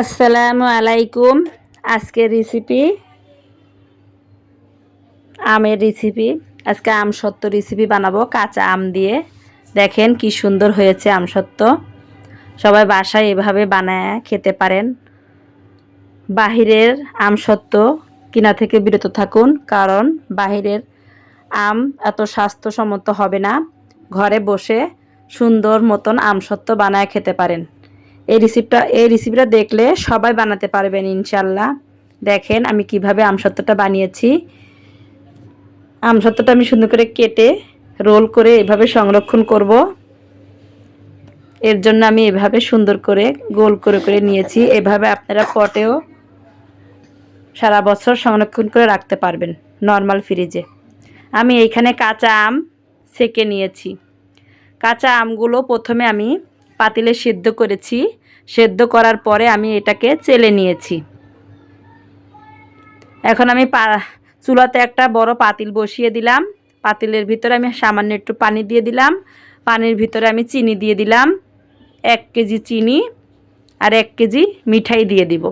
আসসালামু আলাইকুম। আজকের রেসিপি আমের রেসিপি আজকে আম সত্য রেসিপি বানাবো, কাঁচা আম দিয়ে। দেখেন কি সুন্দর হয়েছে আম সত্য। সবাই বাসায় এভাবে বানায় খেতে পারেন। বাহিরের আম সত্য কিনা থেকে বিরত থাকুন, কারণ বাহিরের আম এত স্বাস্থ্যসম্মত হবে না। ঘরে বসে সুন্দর মতন আম সত্য বানায় খেতে পারেন। এই রেসিপিটা এই রেসিপিটা দেখলে সবাই বানাতে পারবেন ইনশাল্লাহ দেখেন আমি কীভাবে আমসত্ত্বটা বানিয়েছি। আমসত্ত্বটা আমি সুন্দর করে কেটে রোল করে এভাবে সংরক্ষণ করব। এর জন্য আমি এভাবে সুন্দর করে গোল করে করে নিয়েছি। এভাবে আপনারা পটেও সারা বছর সংরক্ষণ করে রাখতে পারবেন নর্মাল ফ্রিজে আমি এইখানে কাঁচা আম সেকে নিয়েছি। কাঁচা আমগুলো প্রথমে আমি পাতিলে সেদ্ধ করেছি। সেদ্ধ করার পরে আমি এটাকে চেলে নিয়েছি। এখন আমি পা, চুলাতে একটা বড় পাতিল বসিয়ে দিলাম। পাতিলের ভিতরে আমি সামান্য একটু পানি দিয়ে দিলাম। পানির ভিতরে আমি চিনি দিয়ে দিলাম। এক কেজি চিনি আর এক কেজি মিঠাই দিয়ে দিব।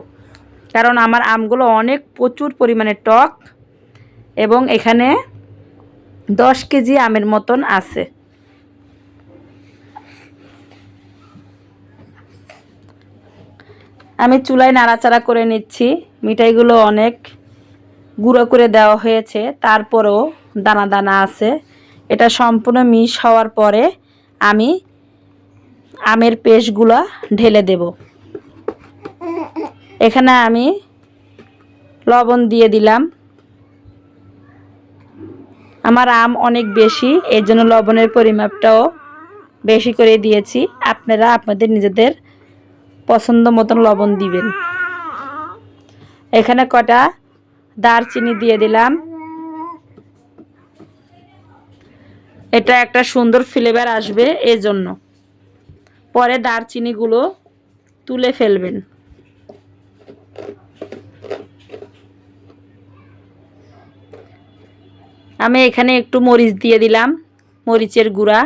কারণ আমার আমগুলো অনেক প্রচুর পরিমাণে টক এবং এখানে দশ কেজি আমের মতন আছে। আমি চুলায় নাড়াচাড়া করে নিচ্ছি। মিঠাইগুলো অনেক গুঁড়ো করে দেওয়া হয়েছে। তারপরেও দানা দানা আছে। এটা সম্পূর্ণ মিশ হওয়ার পরে আমি আমের পেস্টগুলো ঢেলে দেব। এখানে আমি লবণ দিয়ে দিলাম। আমার আম অনেক বেশি এই জন্য লবণের পরিমাপটাও বেশি করে দিয়েছি। আপনারা আপনাদের নিজেদের পছন্দ মতন লবণ দিবেন। এখানে কটা দারচিনি দিয়ে দিলাম। এটা একটা সুন্দর ফ্লেভার আসবে এই জন্য পরে দারচিনিগুলো তুলে ফেলবেন। আমি এখানে একটু মরিচ দিয়ে দিলাম, মরিচের গুঁড়া।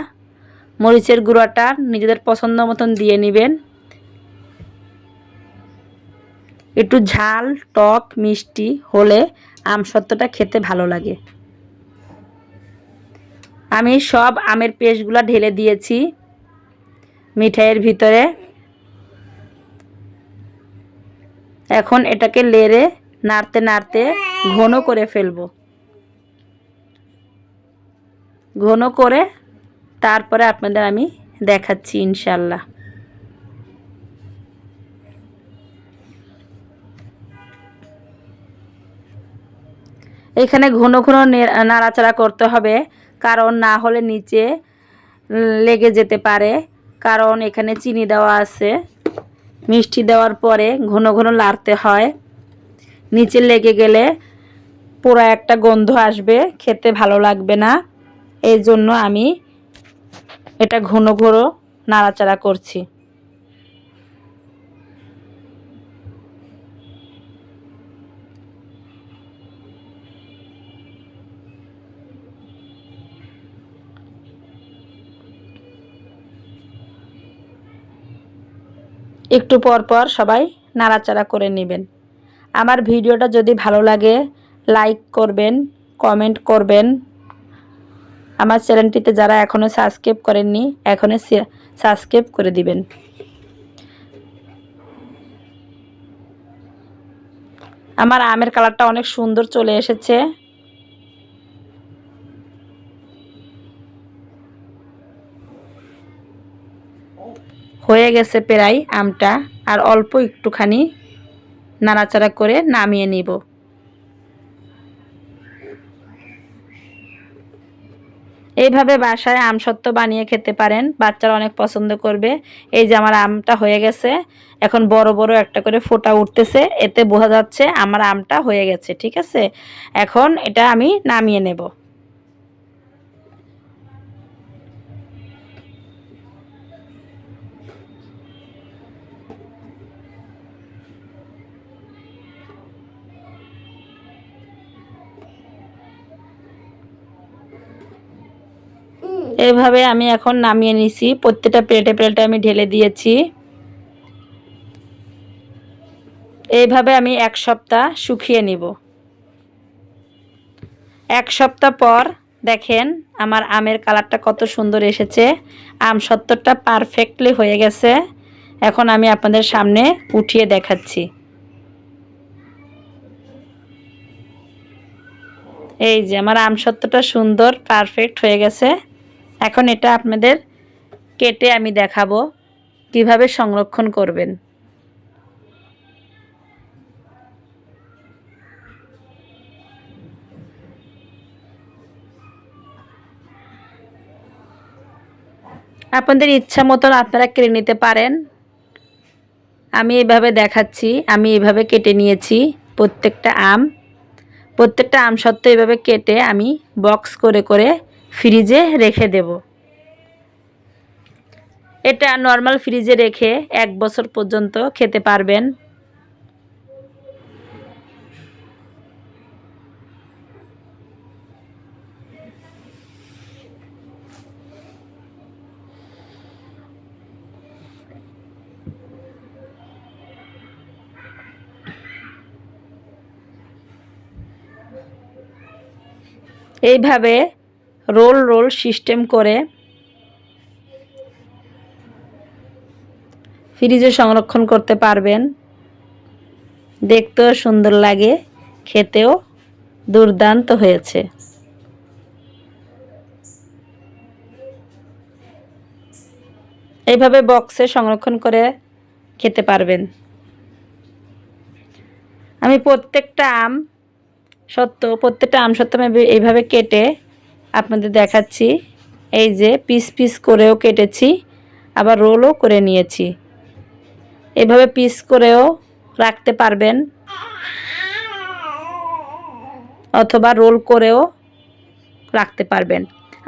মরিচের গুঁড়াটা নিজেদের পছন্দ মতন দিয়ে নেবেন। একটু ঝাল, টক, মিষ্টি হলে আম সত্যটা খেতে ভালো লাগে। আমি সব আমের পেস্টগুলো ঢেলে দিয়েছি মিঠাইয়ের ভিতরে। এখন এটাকে লেড়ে নাড়তে নাড়তে ঘন করে ফেলব। ঘন করে তারপরে আপনাদের আমি দেখাচ্ছি ইনশাল্লাহ এখানে ঘন ঘন নাড়াচাড়া করতে হবে, কারণ না হলে নিচে লেগে যেতে পারে, কারণ এখানে চিনি দেওয়া আছে। মিষ্টি দেওয়ার পরে ঘন ঘন লাড়তে হয়। নিচে লেগে গেলে পুরো একটা গন্ধ আসবে, খেতে ভালো লাগবে না। এই জন্য আমি এটা ঘন ঘন নাড়াচাড়া করছি। একটু পর পর সবাই নাড়াচাড়া করে নেবেন। আমার ভিডিওটা যদি ভালো লাগে লাইক করবেন কমেন্ট করবেন। আমার চ্যানেলটিতে যারা এখনও সাবস্ক্রাইব করেননি, এখনই সাবস্ক্রাইব করে দিবেন। আমার আমের কালারটা অনেক সুন্দর চলে এসেছে। হয়ে গেছে প্রায় আমটা আর অল্প একটুখানি নাড়াচাড়া করে নামিয়ে নিব। এইভাবে বাসায় আম সত্ত্ব বানিয়ে খেতে পারেন, বাচ্চারা অনেক পছন্দ করবে। এই যে আমার আমটা হয়ে গেছে, এখন বড় বড় একটা করে ফোটা উঠতেছে, এতে বোঝা যাচ্ছে আমার আমটা হয়ে গেছে, ঠিক আছে? এখন এটা আমি নামিয়ে নেব। এইভাবে আমি এখন নামিয়ে নিছি। প্রত্যেকটা প্লেটে প্লেটে আমি ঢেলে দিয়েছি। এইভাবে আমি এক সপ্তাহ শুকিয়ে নিব। এক সপ্তাহ পর দেখেন আমার আমের কালারটা কত সুন্দর এসেছে। আম সত্তরটা পারফেক্টলি হয়ে গেছে। এখন আমি আপনাদের সামনে উঠিয়ে দেখাচ্ছি। এই যে আমার আম সত্তরটা সুন্দর পারফেক্ট হয়ে গেছে। এখন এটা আপনাদের কেটে আমি দেখাবো কীভাবে সংরক্ষণ করবেন। আপনাদের ইচ্ছা মতন আপনারা কেটে নিতে পারেন। আমি এভাবে দেখাচ্ছি, আমি এভাবে কেটে নিয়েছি প্রত্যেকটা আম। প্রত্যেকটা আম সত্ত্বেও এভাবে কেটে আমি বক্স করে করে ফ্রিজে রেখে দেব। এটা নর্মাল ফ্রিজে রেখে এক বছর পর্যন্ত খেতে পারবেন। এইভাবে রোল রোল সিস্টেম করে ফ্রিজে সংরক্ষণ করতে পারবেন। দেখতেও সুন্দর লাগে, খেতেও দুর্দান্ত হয়েছে। এইভাবে বক্সে সংরক্ষণ করে খেতে পারবেন। আমি প্রত্যেকটা আম সত্য, প্রত্যেকটা আম সত্য আমি এইভাবে কেটে আপনাদের দেখাচ্ছি। এই যে পিস পিস করেও কেটেছি, আবার রোলও করে নিয়েছি। এভাবে পিস করেও রাখতে পারবেন, অথবা রোল করেও রাখতে পারবেন।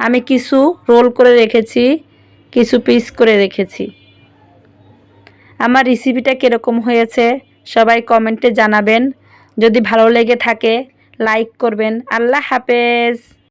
আমি কিছু রোল করে রেখেছি, কিছু পিস করে রেখেছি। আমার রেসিপিটা কীরকম হয়েছে সবাই কমেন্টে জানাবেন। যদি ভালো লেগে থাকে, লাইক করবেন। আল্লাহ হাফেজ।